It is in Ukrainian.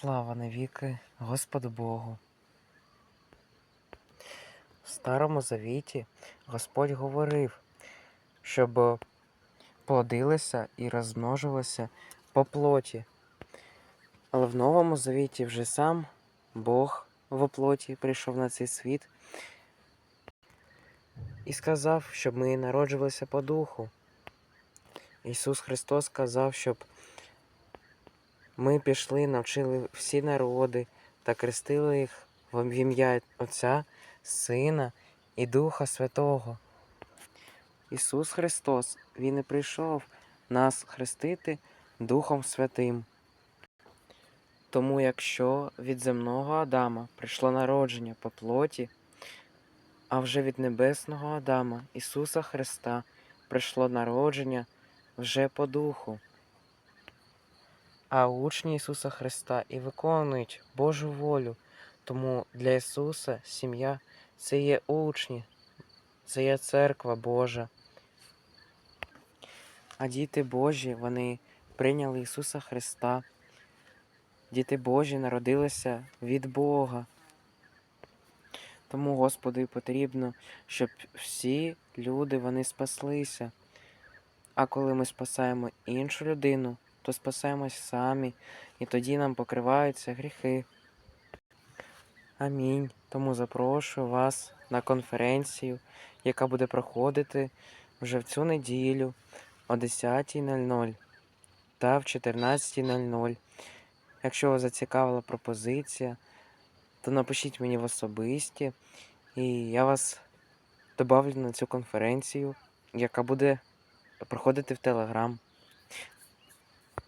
Слава навіки Господу Богу. В Старому Завіті Господь говорив, щоб плодилися і розмножувалися по плоті. Але в Новому Завіті вже сам Бог в плоті прийшов на цей світ і сказав, щоб ми народжувалися по духу. Ісус Христос сказав, щоб ми пішли, навчили всі народи та крестили їх в ім'я Отця, Сина і Духа Святого. Ісус Христос, Він і прийшов нас хрестити Духом Святим. Тому якщо від земного Адама прийшло народження по плоті, а вже від небесного Адама, Ісуса Христа, прийшло народження вже по духу. А учні Ісуса Христа і виконують Божу волю. Тому для Ісуса сім'я це є учні, це є церква Божа. А діти Божі, вони прийняли Ісуса Христа. Діти Божі народилися від Бога. Тому Господу потрібно, щоб всі люди вони спаслися. А коли ми спасаємо іншу людину, то спасаємось самі, і тоді нам покриваються гріхи. Амінь. Тому запрошую вас на конференцію, яка буде проходити вже в цю неділю о 10.00 та в 14.00. Якщо вас зацікавила пропозиція, то напишіть мені в особисті, і я вас добавлю на цю конференцію, яка буде проходити в Телеграм.